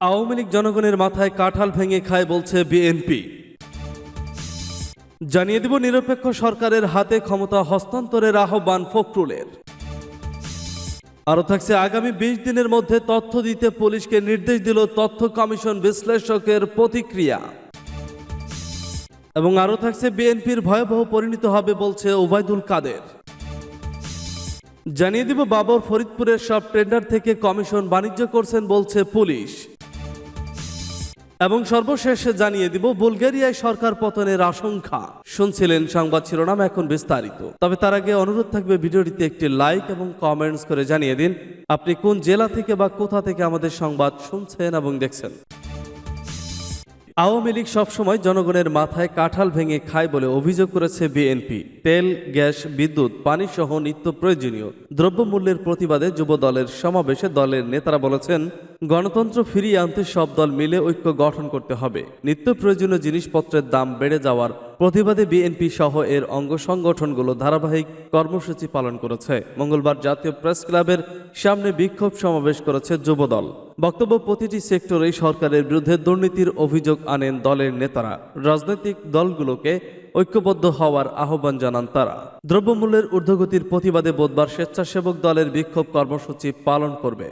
আওয়ামী লীগ জনগণের মাথায় কাঁঠাল ভেঙে খায় বলছে বিএনপি। জানিয়ে দিব নিরপেক্ষ সরকারের হাতে ক্ষমতা হস্তান্তরের আহ্বান ফখরুলের। আরও থাকছে আগামী বিশ দিনের মধ্যে তথ্য দিতে পুলিশকে নির্দেশ দিল তথ্য কমিশন বিশ্লেষকের প্রতিক্রিয়া। এবং আরও থাকছে বিএনপির ভয়াবহ পরিণত হবে বলছে ওবায়দুল কাদের। জানিয়ে দিব বাবর ফরিদপুরের সব টেন্ডার থেকে কমিশন বাণিজ্য করছেন বলছে পুলিশ। এবং সর্বশেষে জানিয়ে দিব, বুলগেরিয়ায় সরকার পতনের আশঙ্কা। শুনছিলেন সংবাদ শিরোনাম এখন বিস্তারিত। তবে তার আগে অনুরোধ থাকবে ভিডিওটিতে একটি লাইক এবং কমেন্টস করে জানিয়ে দিন, আপনি কোন জেলা থেকে বা কোথা থেকে আমাদের সংবাদ শুনছেন এবং দেখছেন। আওয়ামী লীগ সবসময় জনগণের মাথায় কাঁঠাল ভেঙে খায় বলে অভিযোগ করেছে বিএনপি। তেল, গ্যাস, বিদ্যুৎ, পানি সহ নিত্য প্রয়োজনীয় দ্রব্যমূল্যের প্রতিবাদে যুব দলের সমাবেশে দলের নেতারা বলেছেন, গণতন্ত্র ফিরিয়ে আনতে সব দল মিলে ঐক্য গঠন করতে হবে। নিত্য প্রয়োজনীয় জিনিসপত্রের দাম বেড়ে যাওয়ার প্রতিবাদে বিএনপি সহ এর অঙ্গ সংগঠনগুলো ধারাবাহিক কর্মসূচি পালন করেছে। মঙ্গলবার জাতীয় প্রেস ক্লাবের সামনে বিক্ষোভ সমাবেশ করেছে যুবদল। বক্তব্য প্রতিটি সেক্টরেই সরকারের বিরুদ্ধে দুর্নীতির অভিযোগ আনেন দলের নেতারা। রাজনৈতিক দলগুলোকে ঐক্যবদ্ধ হওয়ার আহ্বান জানান তারা। দ্রব্যমূল্যের ঊর্ধ্বগতির প্রতিবাদে বুধবার স্বেচ্ছাসেবক দলের বিক্ষোভ কর্মসূচি পালন করবে।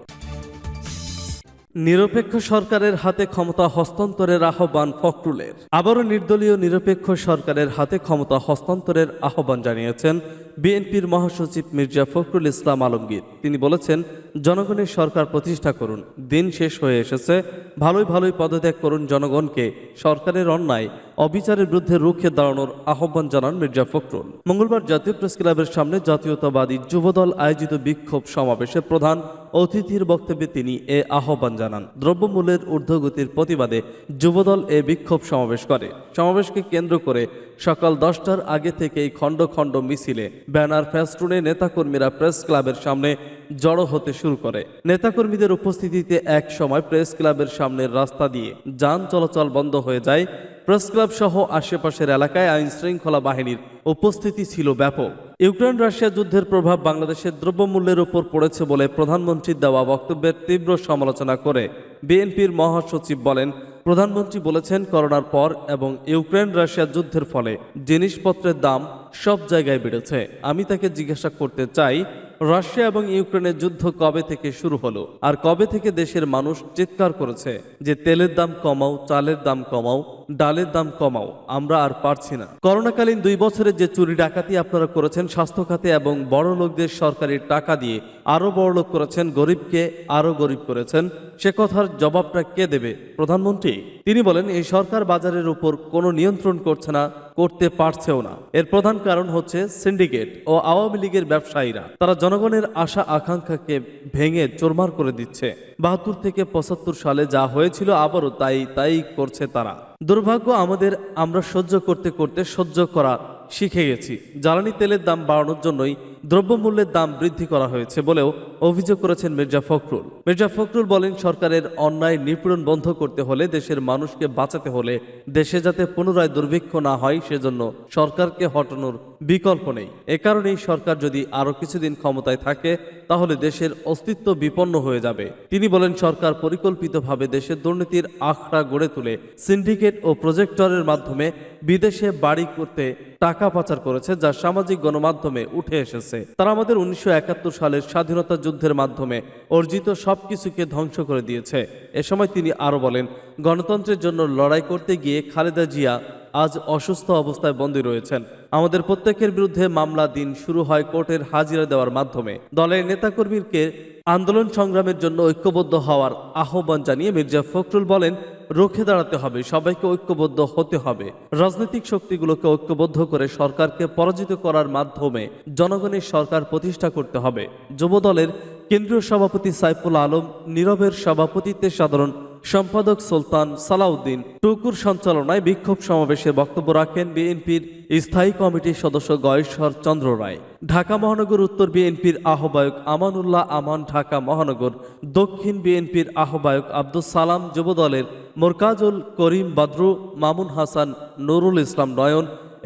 নিরপেক্ষ সরকারের হাতে ক্ষমতা হস্তান্তরের আহ্বান ফখরুলের। আবারও নির্দলীয় নিরপেক্ষ সরকারের হাতে ক্ষমতা হস্তান্তরের আহ্বান জানিয়েছেন বিএনপির মহাসচিব মির্জা ফখরুল ইসলাম আলমগীর। তিনি বলেছেন, জনগণের সরকার প্রতিষ্ঠা করুন, দিন শেষ হয়ে এসেছে, ভালোই ভালোই পদত্যাগ করুন জনগণকে, সরকারের অন্যায়, অবিচারের বিরুদ্ধে রুখে দাঁড়ানোর আহ্বান জানান মির্জা ফখরুল। মঙ্গলবার জাতীয় প্রেস ক্লাবের সামনে জাতীয়তাবাদী যুবদল আয়োজিত বিক্ষোভ সমাবেশে প্রধান অতিথির বক্তব্যে তিনি এ আহ্বান জানান। দ্রব্যমূল্যের ঊর্ধ্বগতির প্রতিবাদে যুবদল এ বিক্ষোভ সমাবেশ করে। সমাবেশকে কেন্দ্র করে সকাল দশটার আগে থেকেই খণ্ড খণ্ড মিছিলে ব্যানার ফ্যাস্টুনে নেতাকর্মীরা প্রেস ক্লাবের সামনে জড়ো হতে শুরু করে। নেতাকর্মীদের উপস্থিতিতে এক সময় প্রেস ক্লাবের সামনের রাস্তা দিয়ে যান চলাচল বন্ধ হয়ে যায়। প্রেস ক্লাব সহ আশেপাশের এলাকায় আইন শৃঙ্খলা বাহিনীর উপস্থিতি ছিল ব্যাপক। ইউক্রেন রাশিয়া যুদ্ধের প্রভাব বাংলাদেশের দ্রব্যমূল্যের উপর পড়েছে বলে প্রধানমন্ত্রীর দেওয়া বক্তব্যের তীব্র সমালোচনা করে বিএনপির মহাসচিব বলেন প্রধানমন্ত্রী বলেছেন, করোনার পর এবং ইউক্রেন রাশিয়া যুদ্ধের ফলে জিনিসপত্রের দাম সব জায়গায় বেড়েছে। আমি তাকে জিজ্ঞাসা করতে চাই রাশিয়া এবং ইউক্রেনের যুদ্ধ কবে থেকে শুরু হলো? আর কবে থেকে দেশের মানুষ চিৎকার করেছে যে তেলের দাম কমাও, চালের দাম কমাও, ডালের দাম কমাও, আমরা আর পারছি না। করোনাকালীন দুই বছরের যে চুরি ডাকাতি আপনারা করেছেন স্বাস্থ্য খাতে এবং বড় লোকদের সরকারি টাকা দিয়ে আরও বড় লোক করেছেন, গরিবকে আরও গরিব করেছেন, সে কথার জবাবটা কে দেবে? প্রধানমন্ত্রী? তিনি বলেন, এই সরকার বাজারের উপর কোনো নিয়ন্ত্রণ করছে না, করতে পারছেও না। এর প্রধান কারণ হচ্ছে সিন্ডিকেট ও আওয়ামী লীগের ব্যবসায়ীরা। তারা জনগণের আশা আকাঙ্ক্ষাকে ভেঙে চোরমার করে দিচ্ছে। বাহাত্তর থেকে পঁচাত্তর সালে যা হয়েছিল আবারও তাই তাই করছে তারা। দুর্ভাগ্য আমাদের, আমরা সহ্য করতে করতে সহ্য করা শিখে গেছি। জ্বালানি তেলের দাম বাড়ানোর জন্যই দ্রব্যমূল্যের দাম বৃদ্ধি করা হয়েছে বলেও অভিযোগ করেছেন মির্জা ফখরুল। মির্জা ফখরুল বলেন, সরকারের অন্যায় নিপীড়ন বন্ধ করতে হলে দেশের মানুষকে বাঁচাতে হলে দেশে যাতে পুনরায় দুর্ভিক্ষ না হয়, সেজন্য সরকারকে হটানোর বিকল্প নেই। এ কারণেই সরকার যদি আরও কিছুদিন ক্ষমতায় থাকে, তাহলে দেশের অস্তিত্ব বিপন্ন হয়ে যাবে। তিনি বলেন, সরকার পরিকল্পিতভাবে দেশের দুর্নীতির আখড়া গড়ে তুলে সিন্ডিকেট ও প্রজেক্টরের মাধ্যমে বিদেশে বাড়ি করতে টাকা পাচার করেছে, যা সামাজিক গণমাধ্যমে উঠে এসেছে। তারা আমাদের উনিশশো সালের স্বাধীনতা যুদ্ধের মাধ্যমে অর্জিত সব কিছুকে ধ্বংস করে দিয়েছে। এ সময় তিনি আরও বলেন, গণতন্ত্রের জন্য লড়াই করতে গিয়ে খালেদা জিয়া আজ অসুস্থ অবস্থায় বন্দী রয়েছেন। আমাদের প্রত্যেকের বিরুদ্ধে মামলা দিন শুরু হয় কোর্টের হাজিরা দেওয়ার মাধ্যমে। দলের নেতাকর্মীকে আন্দোলন সংগ্রামের জন্য ঐক্যবদ্ধ হওয়ার আহ্বান জানিয়ে মির্জা ফখরুল বলেন, রুখে দাঁড়াতে হবে, সবাইকে ঐক্যবদ্ধ হতে হবে। রাজনৈতিক শক্তিগুলোকে ঐক্যবদ্ধ করে সরকারকে পরাজিত করার মাধ্যমে জনগণের সরকার প্রতিষ্ঠা করতে হবে। যুবদলের কেন্দ্রীয় সভাপতি সাইফুল আলম, নীরবের সভাপতিত্বে সাধারণ সম্পাদক সুলতান সালাউদ্দিন টুকুর সঞ্চালনায় বিক্ষোভ সমাবেশে বক্তব্য রাখেন বিএনপির স্থায়ী কমিটির সদস্য গয়েশ্বর চন্দ্র রায়। ঢাকা মহানগর উত্তর বিএনপির আহ্বায়ক আমানুল্লাহ আমান ঢাকা মহানগর দক্ষিণ বিএনপির আহ্বায়ক আব্দুল সালাম যুবদলের মোরকাজুল করিম বাদরু, মামুন হাসান, নুরুল ইসলাম নয়ন,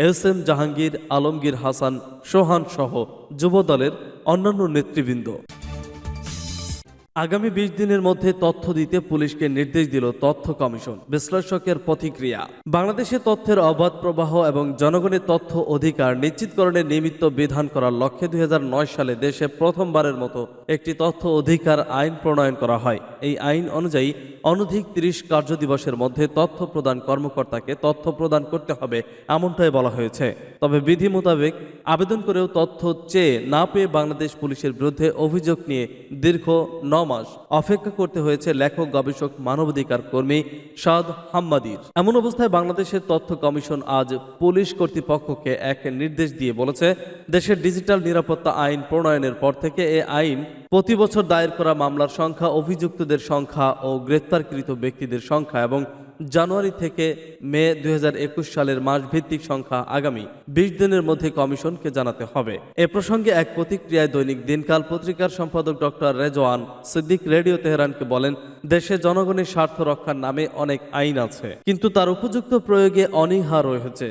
এস এম জাহাঙ্গীর, আলমগীর হাসান, সোহান সহ যুবদলের অন্যান্য নেতৃবৃন্দ। আগামী বিশ দিনের মধ্যে তথ্য দিতে পুলিশকে নির্দেশ দিল তথ্য কমিশন। বিশ্লেষকের প্রতিক্রিয়া। বাংলাদেশে তথ্যের অবাধ প্রবাহ এবং জনগণের তথ্য অধিকার নিশ্চিতকরণের নিমিত্ত বিধান করার লক্ষ্যে দুই সালে দেশে প্রথমবারের মতো একটি তথ্য অধিকার আইন প্রণয়ন করা হয়। এই আইন অনুযায়ী অনধিক তিরিশ কার্যদিবসের মধ্যে তথ্য প্রদান কর্মকর্তাকে তথ্য প্রদান করতে হবে এমনটাই বলা হয়েছে। তবে বিধি মোতাবেক আবেদন করেও তথ্য চেয়ে না পেয়ে বাংলাদেশ পুলিশের বিরুদ্ধে অভিযোগ নিয়ে দীর্ঘ ন মাস অপেক্ষা করতে হয়েছে লেখক, গবেষক, মানবাধিকার কর্মী সাদ হাম্মাদির। এমন অবস্থায় বাংলাদেশের তথ্য কমিশন আজ পুলিশ কর্তৃপক্ষকে এক নির্দেশ দিয়ে বলেছে, দেশের ডিজিটাল নিরাপত্তা আইন প্রণয়নের পর থেকে এ আইন প্রতি বছর দায়ের করা মামলার সংখ্যা, অভিযুক্তদের সংখ্যা ও গ্রেপ্তারকৃত ব্যক্তিদের সংখ্যা এবং জানুয়ারি থেকে মে দু হাজার একুশ সালের মাসভিত্তিক সংখ্যা আগামী বিশ দিনের মধ্যে কমিশনকে জানাতে হবে। এ প্রসঙ্গে এক প্রতিক্রিয়ায় দৈনিক দিনকাল পত্রিকার সম্পাদক ডক্টর রেজওয়ান সিদ্দিক রেডিও তেহরানকে বলেন, দেশে জনগণের স্বার্থ রক্ষার নামে অনেক আইন আছে, কিন্তু তার উপযুক্ত প্রয়োগে অনীহা রয়েছে।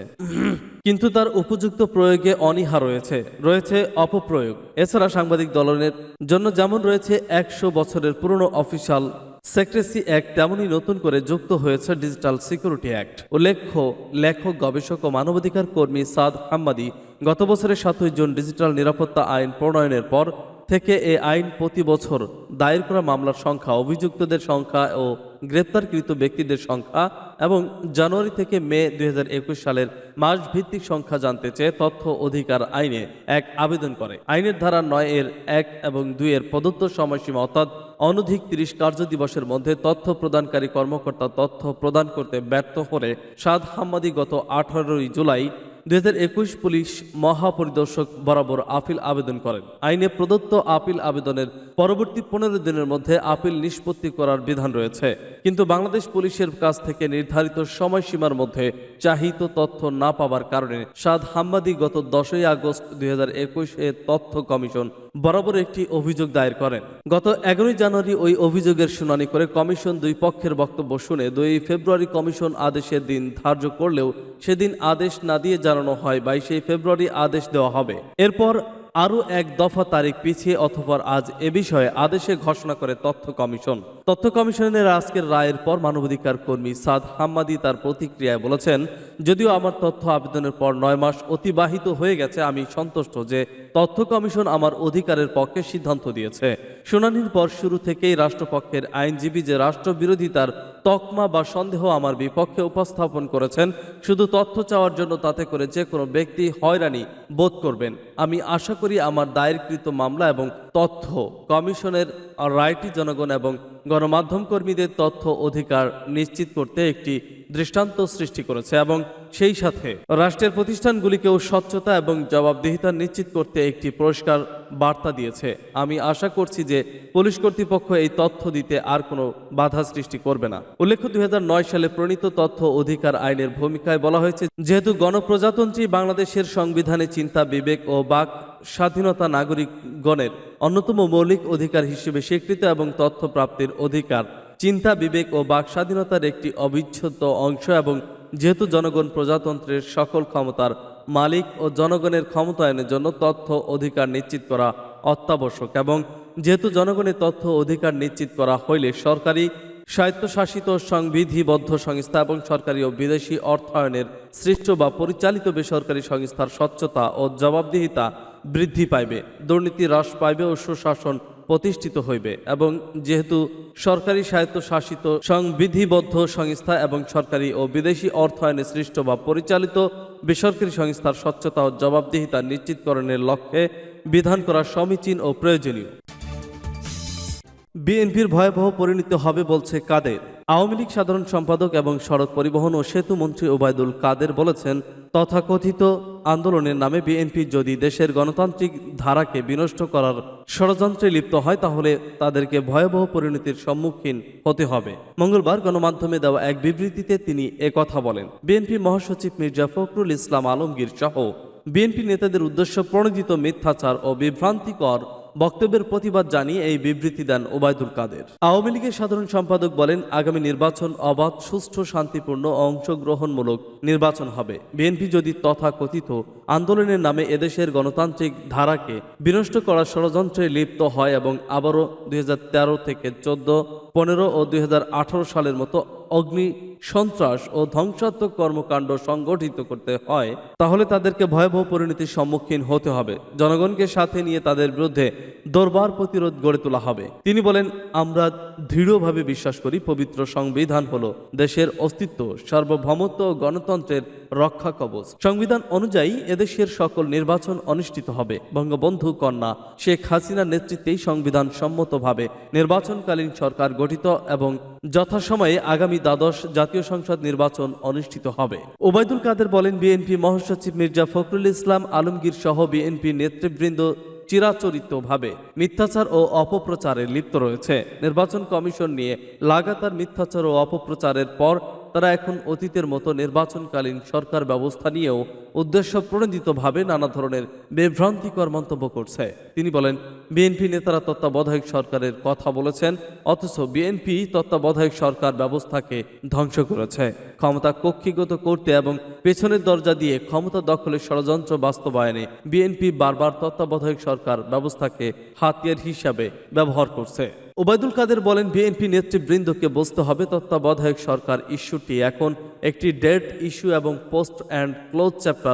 কিন্তু তার উপযুক্ত প্রয়োগে অনীহা রয়েছে রয়েছে অপপ্রয়োগ। এছাড়া সাংবাদিক দলনের জন্য যেমন রয়েছে একশো বছরের পুরনো অফিসিয়াল সেক্রেসি অ্যাক্ট তেমনই নতুন করে যুক্ত হয়েছে ডিজিটাল সিকিউরিটি অ্যাক্ট উল্লেখ্য, লেখক, গবেষক ও মানবাধিকার কর্মী সাদ হাম্মাদি গত বছরের সাতই জুন ডিজিটাল নিরাপত্তা আইন প্রণয়নের পর থেকে এ আইন প্রতি বছর দায়ের করা মামলার সংখ্যা, অভিযুক্তদের সংখ্যা ও গ্রেপ্তারকৃত ব্যক্তিদের সংখ্যা এবং জানুয়ারি থেকে মে দুই হাজার একুশ সালের মাস ভিত্তিক সংখ্যা জানতে চেয়ে তথ্য অধিকার আইনে এক আবেদন করে। আইনের ধারা নয় এর এক এবং দুই এর প্রদত্ত সময়সীমা অর্থাৎ অনধিক তিরিশ কার্যদিবসের মধ্যে তথ্য প্রদানকারী কর্মকর্তা তথ্য প্রদান করতে ব্যর্থ হলে সাদ হাম্মাদি গত আঠারোই জুলাই দুই পুলিশ মহাপরিদর্শক বরাবর আপিল আবেদন করেন। আইনে প্রদত্ত আপিল আবেদনের পরবর্তী পনেরো দিনের মধ্যে আপিল নিষ্পত্তি করার বিধান রয়েছে। কিন্তু বাংলাদেশ পুলিশের কাছ থেকে নির্ধারিত সময়সীমার মধ্যে চাহিত তথ্য না পাওয়ার কারণে সাদ হাম্মাদি গত দশই আগস্ট দুই হাজার একুশ এ তথ্য কমিশন বরাবর একটি অভিযোগ দায়ের করেন। গত এগারোই জানুয়ারি ওই অভিযোগের শুনানি করে কমিশন দুই পক্ষের বক্তব্য শুনে দুই ফেব্রুয়ারি কমিশন আদেশের দিন ধার্য করলেও সেদিন আদেশ না দিয়ে জানানো হয় বাইশে ফেব্রুয়ারি আদেশ দেওয়া হবে। এরপর আরও এক দফা তারিখ পিছিয়ে অথবা আজ এ বিষয়ে আদেশে ঘোষণা করে তথ্য কমিশন। তথ্য কমিশনের আজকের রায়ের পর মানবাধিকার কর্মী সাদ হাম্মাদি তার প্রতিক্রিয়ায় বলেছেন, যদিও আমার তথ্য আবেদনের পর নয় মাস অতিবাহিত হয়ে গেছে, আমি সন্তুষ্ট যে তথ্য কমিশন আমার অধিকারের পক্ষে সিদ্ধান্ত দিয়েছে। শুনানির পর শুরু থেকেই রাষ্ট্রপক্ষের আইনজীবী যে রাষ্ট্রবিরোধিতার তকমা বা সন্দেহ আমার বিপক্ষে উপস্থাপন করেছেন, শুধু তথ্য চাওয়ার জন্য তাতে করে যে কোনো ব্যক্তি হয়রানি বোধ করবেন। আমি আশা করি আমার দায়েরকৃত মামলা এবং তথ্য কমিশনের রায়টি জনগণ এবং গণমাধ্যম কর্মীদের তথ্য অধিকার নিশ্চিত করতে একটি দৃষ্টান্ত সৃষ্টি করেছে এবং সেই সাথে রাষ্ট্রের প্রতিষ্ঠানগুলিকেও স্বচ্ছতা এবং জবাবদিহিতা নিশ্চিত করতে একটি পুরস্কার বার্তা দিয়েছে। আমি আশা করছি যে পুলিশ কর্তৃপক্ষ এই তথ্য দিতে আর কোনো বাধা সৃষ্টি করবে না। উল্লেখ্য, দুই হাজার নয় সালে প্রণীত তথ্য অধিকার আইনের ভূমিকায় বলা হয়েছে, যেহেতু গণপ্রজাতন্ত্রী বাংলাদেশের সংবিধানে চিন্তা, বিবেক ও বাক স্বাধীনতা নাগরিকগণের অন্যতম মৌলিক অধিকার হিসেবে স্বীকৃত এবং তথ্য প্রাপ্তির অধিকার, চিন্তা, বিবেক ও বাক স্বাধীনতার একটি অবিচ্ছেদ্য অংশ এবং যেহেতু জনগণ প্রজাতন্ত্রের সকল ক্ষমতার মালিক ও জনগণের ক্ষমতায়নের জন্য তথ্য অধিকার নিশ্চিত করা অত্যাবশ্যক এবং যেহেতু জনগণের তথ্য অধিকার নিশ্চিত করা হইলে সরকারি স্বায়ত্তশাসিত সংবিধিবদ্ধ সংস্থা এবং সরকারি ও বিদেশি অর্থায়নের সৃষ্ট বা পরিচালিত বেসরকারি সংস্থার স্বচ্ছতা ও জবাবদিহিতা বৃদ্ধি পাইবে, দুর্নীতি হ্রাস পাইবে ও সুশাসন প্রতিষ্ঠিত হইবে এবং যেহেতু সরকারি স্বায়ত্তশাসিত সংবিধিবদ্ধ সংস্থা এবং সরকারি ও বিদেশি অর্থায়নে সৃষ্ট বা পরিচালিত বেসরকারি সংস্থার স্বচ্ছতা ও জবাবদিহিতা নিশ্চিতকরণের লক্ষ্যে বিধান করা সমীচীন ও প্রয়োজনীয়। বিএনপির ভয়াবহ পরিণতি হবে বলছে কাদের। আওয়ামী লীগ সাধারণ সম্পাদক এবং সড়ক পরিবহন ও সেতু মন্ত্রী ওবায়দুল কাদের বলেছেন, তথাকথিত আন্দোলনের নামে বিএনপি যদি দেশের গণতান্ত্রিক ধারাকে বিনষ্ট করার ষড়যন্ত্রে লিপ্ত হয়, তাহলে তাদেরকে ভয়াবহ পরিণতির সম্মুখীন হতে হবে। মঙ্গলবার গণমাধ্যমে দেওয়া এক বিবৃতিতে তিনি কথা বলেন। বিএনপি মহাসচিব মির্জা ফখরুল ইসলাম আলমগীর সহ বিএনপি নেতাদের উদ্দেশ্য প্রণোদিত মিথ্যাচার ও বিভ্রান্তিকর বক্তব্যের প্রতিবাদ জানিয়ে এই বিবৃতি দেন ওবায়দুল কাদের। আওয়ামী লীগের সাধারণ সম্পাদক বলেন, আগামী নির্বাচন অবাধ, সুষ্ঠু, শান্তিপূর্ণ, অংশগ্রহণমূলক নির্বাচন হবে। বিএনপি যদি তথাকথিত আন্দোলনের নামে এদেশের গণতান্ত্রিক ধারাকে বিনষ্ট করার ষড়যন্ত্রে লিপ্ত হয় এবং আবারও দুই হাজার তেরো থেকে চোদ্দ, পনেরো ও দুই হাজার আঠারো সালের মতো অগ্নি, সন্ত্রাস ও ধ্বংসাত্মক কর্মকাণ্ড সংগঠিত করতে হয়, তাহলে তাদেরকে ভয়াবহ পরিণতির সম্মুখীন হতে হবে। জনগণকে সাথে নিয়ে তাদের বিরুদ্ধে দরবার প্রতিরোধ গড়ে তোলা হবে। তিনি বলেন, আমরা দৃঢ়ভাবে বিশ্বাস করি, পবিত্র সংবিধান হলো দেশের অস্তিত্ব, সার্বভৌমত্ব ও গণতন্ত্রের রক্ষা কবচ। সংবিধান অনুযায়ী এদেশের সকল নির্বাচন অনুষ্ঠিত হবে। বঙ্গবন্ধু কন্যা শেখ হাসিনার নেতৃত্বেই সংবিধান সম্মতভাবে নির্বাচনকালীন সরকার গঠিত এবং যথাসময়ে আগামী দ্বাদশ জাতীয় সংসদ নির্বাচন অনুষ্ঠিত হবে। ওবায়দুল কাদের বলেন, বিএনপি মহাসচিব মির্জা ফখরুল ইসলাম আলমগীর সহ বিএনপি নেতৃবৃন্দ চিরাচরিতভাবে মিথ্যাচার ও অপপ্রচারে লিপ্ত রয়েছে। নির্বাচন কমিশন নিয়ে লাগাতার মিথ্যাচার ও অপপ্রচারের পর তারা এখন অতীতের মতো নির্বাচনকালীন সরকার ব্যবস্থা নিয়েও উদ্দেশ্য প্রণোদিতভাবে নানা ধরনের বিভ্রান্তিকর মন্তব্য করছে। তিনি বলেন, বিএনপি নেতারা তত্ত্বাবধায়ক সরকারের কথা বলেছেন, অথচ বিএনপি তত্ত্বাবধায়ক সরকার ব্যবস্থাকে ধ্বংস করেছে। ক্ষমতা কক্ষিগত করতে এবং পেছনের দরজা দিয়ে ক্ষমতা দখলের ষড়যন্ত্র বাস্তবায়নে বিএনপি বারবার তত্ত্বাবধায়ক সরকার ব্যবস্থাকে হাতিয়ার হিসাবে ব্যবহার করছে। ওবায়দুল কাদের বলেন, বিএনপি নেতৃবৃন্দকে বুঝতে হবে, তত্ত্বাবধায়ক সরকার ইস্যুটি এখন একটি ডেট ইস্যু এবং পোস্ট অ্যান্ড ক্লোজ চ্যাপ্টার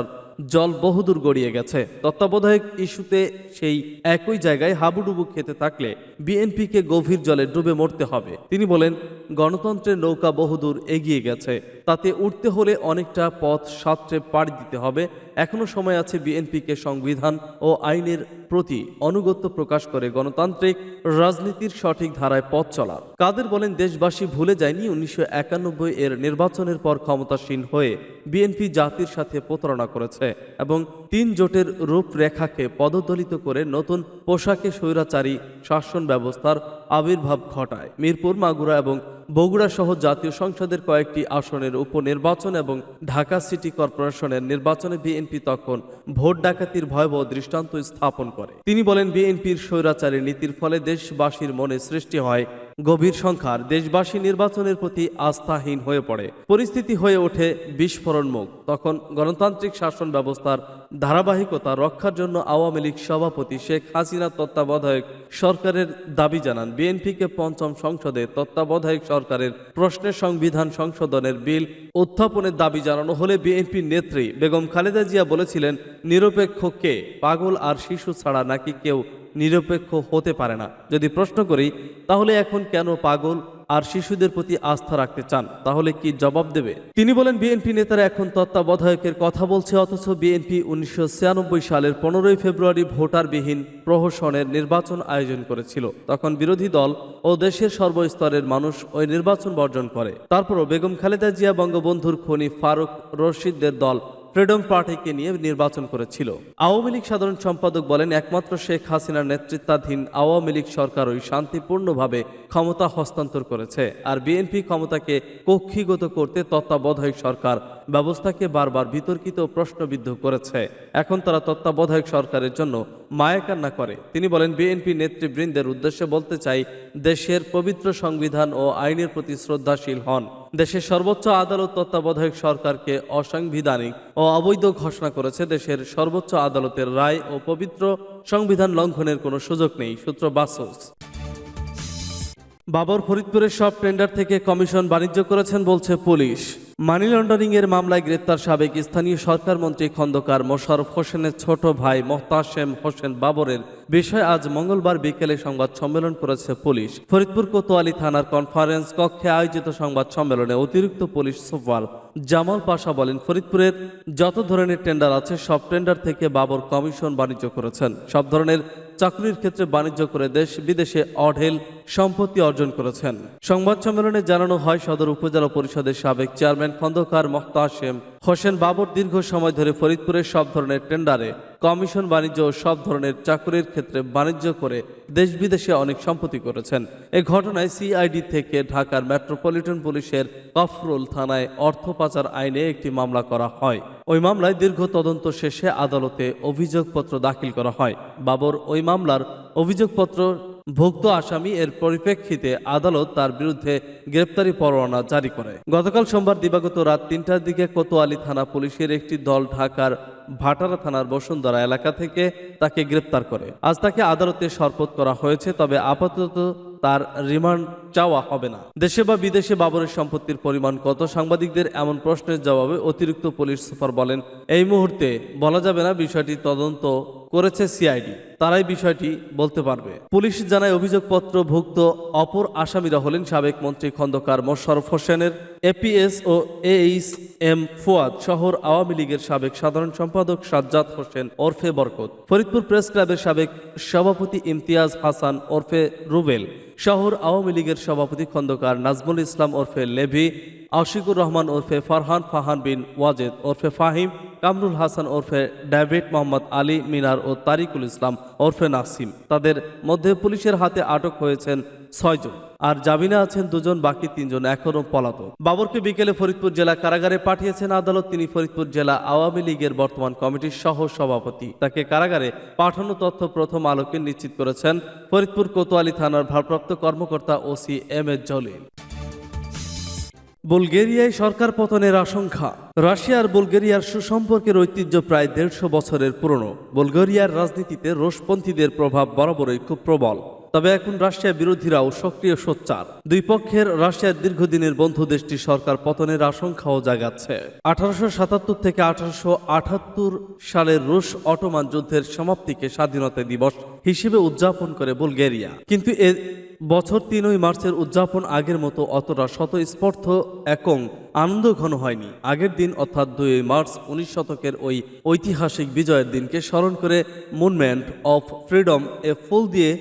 জল বহুদূর গড়িয়ে গেছে। তত্ত্বাবধায়ক ইস্যুতে সেই একই জায়গায় হাবুডুবু খেতে থাকলে বিএনপিকে গভীর জলে ডুবে মরতে হবে। তিনি বলেন, গণতন্ত্রের নৌকা বহুদূর এগিয়ে গেছে। তাতে উঠতে হলে অনেকটা পথ সাঁতরে পাড়ি দিতে হবে। এখনও সময় আছে বিএনপিকে সংবিধান ও আইনের প্রতি অনুগত্য প্রকাশ করে গণতান্ত্রিক রাজনীতির সঠিক ধারায় পথ চলা। কাদের বলেন, দেশবাসী ভুলে যায়নি উনিশশো একানব্বই এর নির্বাচনের পর ক্ষমতাসীন হয়ে বিএনপি জাতির সাথে প্রতারণা করেছে এবং তিন জোটের রূপরেখাকে পদদলিত করে নতুন পোশাকে স্বৈরাচারী শাসন ব্যবস্থার আবির্ভাব ঘটায়। মিরপুর, মাগুরা এবং বগুড়া সহ জাতীয় সংসদের কয়েকটি আসনের উপনির্বাচন এবং ঢাকা সিটি কর্পোরেশনের নির্বাচনে বিএনপি তখন ভোট ডাকাতির ভয়াবহ দৃষ্টান্ত স্থাপন করে। তিনি বলেন, বিএনপির স্বৈরাচারী নীতির ফলে দেশবাসীর মনে সৃষ্টি হয় গভীর সংখ্যার দেশবাসী নির্বাচনের প্রতি আস্থাহীন হয়ে পড়ে। পরিস্থিতি হয়ে ওঠে বিস্ফোরণ মুখ। তখন গণতান্ত্রিক শাসন ব্যবস্থার ধারাবাহিকতা রক্ষার জন্য আওয়ামী লীগ সভাপতি শেখ হাসিনা তত্ত্বাবধায়ক সরকারের দাবি জানান। বিএনপিকে পঞ্চম সংসদে তত্ত্বাবধায়ক সরকারের প্রশ্নের সংবিধান সংশোধনের বিল উত্থাপনের দাবি জানানো হলে বিএনপির নেত্রী বেগম খালেদা জিয়া বলেছিলেন, নিরপেক্ষ কে? পাগল আর শিশু ছাড়া নাকি কেউ নিরপেক্ষ হতে পারে না। যদি প্রশ্ন করি, তাহলে এখন কেন পাগল আর শিশুদের প্রতি আস্থা রাখতে চান? তাহলে কি জবাব দেবে? তিনি বলেন, বিএনপি নেতারা এখন তত্ত্বাবধায়কের কথা বলছে, অথচ বিএনপি উনিশশো ছিয়ানব্বই সালের পনেরোই ফেব্রুয়ারি ভোটারবিহীন প্রহসনের নির্বাচন আয়োজন করেছিল। তখন বিরোধী দল ও দেশের সর্বস্তরের মানুষ ওই নির্বাচন বর্জন করে। তারপরও বেগম খালেদা জিয়া বঙ্গবন্ধুর খনি ফারুক রশিদদের দল ফ্রিডম পার্টিকে নিয়ে নির্বাচন করেছিল। আওয়ামী লীগ সাধারণ সম্পাদক বলেন, একমাত্র শেখ হাসিনার নেতৃত্বাধীন আওয়ামী লীগ সরকারই শান্তিপূর্ণভাবে ক্ষমতা হস্তান্তর করেছে আর বিএনপি ক্ষমতাকে কক্ষিগত করতে তত্ত্বাবধায়ক সরকার ব্যবস্থাকে বারবার বিতর্কিত প্রশ্নবিদ্ধ করেছে। এখন তারা তত্ত্বাবধায়ক সরকারের জন্য মায়াকান্না করে। তিনি বলেন, বিএনপি নেতৃবৃন্দের উদ্দেশ্যে বলতে চাই, দেশের পবিত্র সংবিধান ও আইনের প্রতি শ্রদ্ধাশীল হন। দেশের সর্বোচ্চ আদালত তত্ত্বাবধায়ক সরকারকে অসাংবিধানিক ও অবৈধ ঘোষণা করেছে। দেশের সর্বোচ্চ আদালতের রায় ও পবিত্র সংবিধান লঙ্ঘনের কোনো সুযোগ নেই, সূত্র বাসস। বাবর ফরিদপুরের সব টেন্ডার থেকে কমিশন বাণিজ্য করেছেন বলছে পুলিশ। মানি লন্ডারিং এর মামলায় গ্রেপ্তার সাবেক স্থানীয় সরকার মন্ত্রী খন্দকার মোশারফ হোসেনের ছোট ভাই মোহতাসেম হোসেন বাবরের বিষয়ে আজ মঙ্গলবার বিকেলে সংবাদ সম্মেলন করেছে পুলিশ। ফরিদপুর কোতোয়ালি থানার কনফারেন্স কক্ষে আয়োজিত সংবাদ সম্মেলনে অতিরিক্ত পুলিশ সুপার জামাল পাশা বলেন, ফরিদপুরের যত ধরনের টেন্ডার আছে, সব টেন্ডার থেকে বাবর কমিশন বাণিজ্য করেছেন। সব ধরনের চাকরির ক্ষেত্রে বাণিজ্য করে দেশ বিদেশে অঢেল সম্পত্তি অর্জন করেছেন। সংবাদ সম্মেলনে জানানো হয়, সদর উপজেলা পরিষদের সাবেক চেয়ারম্যান খন্দকার মোহতাসেম হোসেন বাবর দীর্ঘ সময় ধরে ফরিদপুরের সব ধরনের টেন্ডারে কমিশন বাণিজ্য ও সব ধরনের চাকুরির ক্ষেত্রে বাণিজ্য করে দেশ বিদেশে অনেক সম্পত্তি করেছেন। এ ঘটনায় সিআইডি থেকে ঢাকার মেট্রোপলিটন পুলিশের কফরুল থানায় অর্থ পাচার আইনে একটি মামলা করা হয়। ওই মামলায় দীর্ঘ তদন্ত শেষে আদালতে অভিযোগপত্র দাখিল করা হয়। বাবর, ওই মামলার অভিযোগপত্র ভুক্ত আসামি এর পরিপ্রেক্ষিতে আদালত তার বিরুদ্ধে গ্রেপ্তারি পরোয়ানা জারি করে। গতকাল সোমবার দিবাগত রাত তিনটার দিকে কোতোয়ালি থানা পুলিশের একটি দল ঢাকার ভাটারা থানার বসুন্ধরা এলাকা থেকে তাকে গ্রেপ্তার করে। আজ তাকে আদালতে সরপত করা হয়েছে, তবে আপাতত তার রিমান্ড চাওয়া হবে না। দেশে বা বিদেশে বাবরের সম্পত্তির পরিমাণ কত, সাংবাদিকদের এমন প্রশ্নের জবাবে অতিরিক্ত পুলিশ সুপার বলেন, এই মুহূর্তে বলা যাবে না বিষয়টি তদন্ত করেছে সিআইডি। তারাই বিষয়টি বলতে পারবে। পুলিশ জানায় অভিযোগপত্র ভুক্ত অপর আসামিরা হলেন সাবেক মন্ত্রী খন্দকার মোশারফ হোসেনের এপিএস ও এইচ এম ফুয়াদ শহর আওয়ামী লীগের সাবেক সাধারণ সম্পাদক সাজ্জাদ হোসেন ওরফে বরকত, ফরিদপুর প্রেস ক্লাবের সাবেক সভাপতি ইমতিয়াজ হাসান ওরফে রুবেল, শহর আওয়ামী লীগের সভাপতি খন্দকার নাজমুল ইসলাম ওরফে লেভি, আশিকুর রহমান ওরফে ফারহান ফাহান বিন ওয়াজেদ ওরফে ফাহিম কামরুল হাসান ওরফে ডেভিড মোহাম্মদ আলী মিনার ও তারিকুল ইসলাম ওরফে নাসিম। তাদের মধ্যে পুলিশের হাতে আটক হয়েছেন ছয়জন আর জামিনে আছেন দুজন, বাকি তিনজন এখনও পলাতক। বাবরকে বিকেলে ফরিদপুর জেলা কারাগারে পাঠিয়েছেন আদালত। তিনি ফরিদপুর জেলা আওয়ামী লীগের বর্তমান কমিটির সহ সভাপতি তাকে কারাগারে পাঠানো তথ্য প্রথম আলোকে নিশ্চিত করেছেন ফরিদপুর কোতোয়ালি থানার ভারপ্রাপ্ত কর্মকর্তা ওসি এম এ জলিল। বুলগেরিয়ায় সরকার পতনের আশঙ্কা। রাশিয়া আর বুলগেরিয়ার সুসম্পর্কের ঐতিহ্য প্রায় দেড়শো বছরের পুরনো। বুলগেরিয়ার রাজনীতিতে রোষপন্থীদের প্রভাব বরাবরই খুব প্রবল। তবে এখন রাশিয়া বিরোধীরাও সক্রিয় সোচ্চার। দুই পক্ষের রাশিয়ার দীর্ঘদিনের বন্ধু দেশটি সরকার পতনের আশঙ্কাও জাগাচ্ছে। আঠারোশো সাতাত্তর থেকে আঠারোশো আটাত্তর সালের রুশ অটোমান যুদ্ধের সমাপ্তিকে স্বাধীনতা দিবস হিসেবে উদযাপন করে বুলগেরিয়া। কিন্তু বছর তিনই মার্চের উদযাপন আগের মতো অতটা স্বতঃস্ফূর্ত এবং আনন্দ ঘন হয়নি। আগের দিন অর্থাৎ দুই মার্চ উনিশ শতকের ওই ঐতিহাসিক বিজয়ের দিনকে স্মরণ করে মুভমেন্ট অফ ফ্রিডম এ ফুল দিয়ে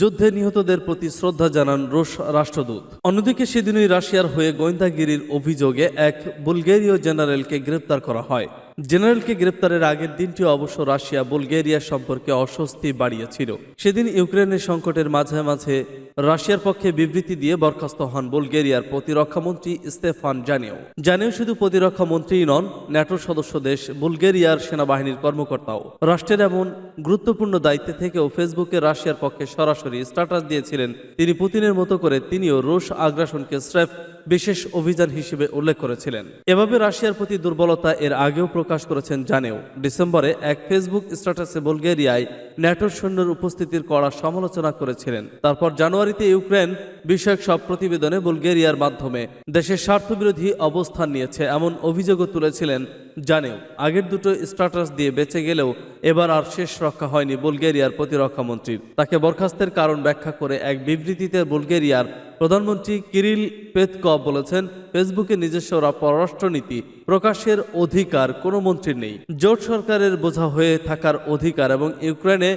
যুদ্ধে নিহতদের প্রতি শ্রদ্ধা জানান রুশ রাষ্ট্রদূত। অন্যদিকে সেদিনই রাশিয়ার হয়ে গোয়েন্দাগিরির অভিযোগে এক বুলগেরীয় জেনারেলকে গ্রেপ্তার করা হয়। জেনারেলকে গ্রেপ্তারের আগের দিনটি অবশ্য রাশিয়া বুলগেরিয়া সম্পর্কে অস্বস্তি বাড়িয়েছিল। সেদিন ইউক্রেনের সংকটের মাঝে মাঝে রাশিয়ার পক্ষে বিবৃতি দিয়ে বরখাস্ত হন বুলগেরিয়ার প্রতিরক্ষামন্ত্রী স্তেফান জানিও। জানিও শুধু প্রতিরক্ষা মন্ত্রীই নন ন্যাটোর সদস্য দেশ বুলগেরিয়ার সেনাবাহিনীর কর্মকর্তাও। রাষ্ট্রের এমন গুরুত্বপূর্ণ দায়িত্বে থেকেও ফেসবুকে রাশিয়ার পক্ষে সরাসরি স্ট্যাটাস দিয়েছিলেন। তিনি পুতিনের মতো করে তিনিও রুশ আগ্রাসনকে স্রেফ বিশেষ অভিযান হিসেবে উল্লেখ করেছিলেন। এভাবে রাশিয়ার প্রতি দুর্বলতা এর আগেও প্রকাশ করেছেন জানেও। ডিসেম্বরে এক ফেসবুক স্ট্যাটাসে বুলগেরিয়ায় ন্যাটোর সৈন্যের উপস্থিতির কড়া সমালোচনা করেছিলেন। তারপর জানুয়ারিতে ইউক্রেন বিষয়ক সব প্রতিবেদনে বুলগেরিয়ার মাধ্যমে দেশের স্বার্থবিরোধী অবস্থান নিয়েছে এমন অভিযোগও তুলেছিলেন জানেও। আগের দুটো স্ট্যাটাস দিয়ে বেঁচে গেলেও এবার আর শেষ রক্ষা হয়নি বুলগেরিয়ার প্রতিরক্ষা মন্ত্রীর তাকে বরখাস্তের কারণ ব্যাখ্যা করে এক বিবৃতিতে বুলগেরিয়ার প্রধানমন্ত্রী কিরিল পেতকভ বলেছেন, ফেসবুকে নিজস্ব পররাষ্ট্রনীতি প্রকাশের অধিকার কোনো মন্ত্রীর নেই। জোট সরকারের বোঝা হয়ে থাকার অধিকার এবং ইউক্রেনে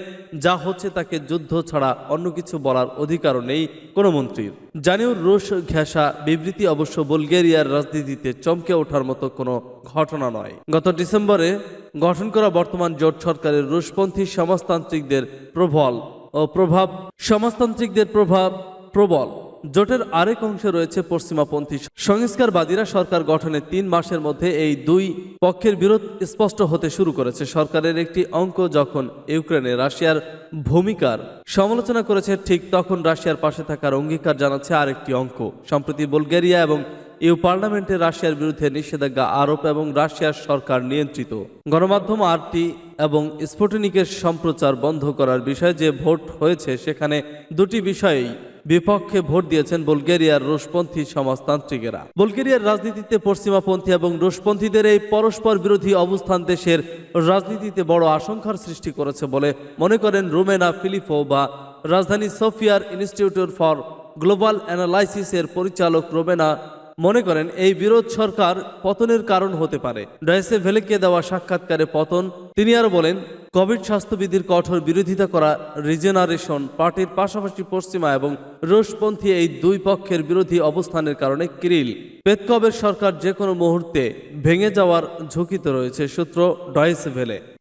যা হচ্ছে তাকে যুদ্ধ ছাড়া অন্য কিছু বলার অধিকারও নেই কোনো মন্ত্রীর। জানিও, রুশ ঘেঁষা বিবৃতি অবশ্য বুলগেরিয়ার রাজনীতিতে চমকে ওঠার মতো কোনো ঘটনা নয়। গত ডিসেম্বরে গঠন করা বর্তমান জোট সরকারের রুশপন্থী সমাজতান্ত্রিকদের প্রবল ও প্রভাব, সমাজতান্ত্রিকদের প্রভাব প্রবল। জোটের আরেক অংশে রয়েছে পশ্চিমাপন্থী সংস্কারবাদীরা সরকার গঠনের তিন মাসের মধ্যে এই দুই পক্ষের বিরোধ স্পষ্ট হতে শুরু করেছে। সরকারের একটি অঙ্ক যখন ইউক্রেনে রাশিয়ার ভূমিকার সমালোচনা করেছে, ঠিক তখন রাশিয়ার পাশে থাকার অঙ্গীকার জানাচ্ছে আরেকটি অঙ্ক। সম্প্রতি বুলগেরিয়া এবং ইউ পার্লামেন্টে রাশিয়ার বিরুদ্ধে নিষেধাজ্ঞা, আরোপ এবং রাশিয়ার সরকার নিয়ন্ত্রিত। গণমাধ্যম আরটি এবং স্পুটনিকের সম্প্রচার বন্ধ করার বিষয়ে যে ভোট হয়েছে, সেখানে দুটি বিষয়েই বিপক্ষে ভোট দিয়েছেন বুলগেরিয়ার রুশপন্থী সমাজতান্ত্রিকেরা। বুলগেরিয়ার রাজনীতিতে পশ্চিমাপন্থী এবং রুশপন্থীদের এই পরস্পর বিরোধী অবস্থান দেশের রাজনীতিতে বড় আশঙ্কার সৃষ্টি করেছে বলে মনে করেন রুমেনা ফিলিপো বা রাজধানী সোফিয়ার ইনস্টিটিউট ফর গ্লোবাল অ্যানালাইসিসের পরিচালক রোবেনা মনে করেন, এই বিরোধ সরকার পতনের কারণ হতে পারে। ডয়েসে ভেলেকে দেওয়া সাক্ষাৎকারে পতন, তিনি আরও বলেন, কোভিড স্বাস্থ্যবিধির কঠোর বিরোধিতা করা রিজেনারেশন পার্টির পাশাপাশি পশ্চিমা এবং রুশপন্থী এই দুই পক্ষের বিরোধী অবস্থানের কারণে কিরিল। পেতকবের সরকার যে কোনো মুহূর্তে ভেঙে যাওয়ার ঝুঁকিতে রয়েছে, সূত্র ডয়েসে ভেলে।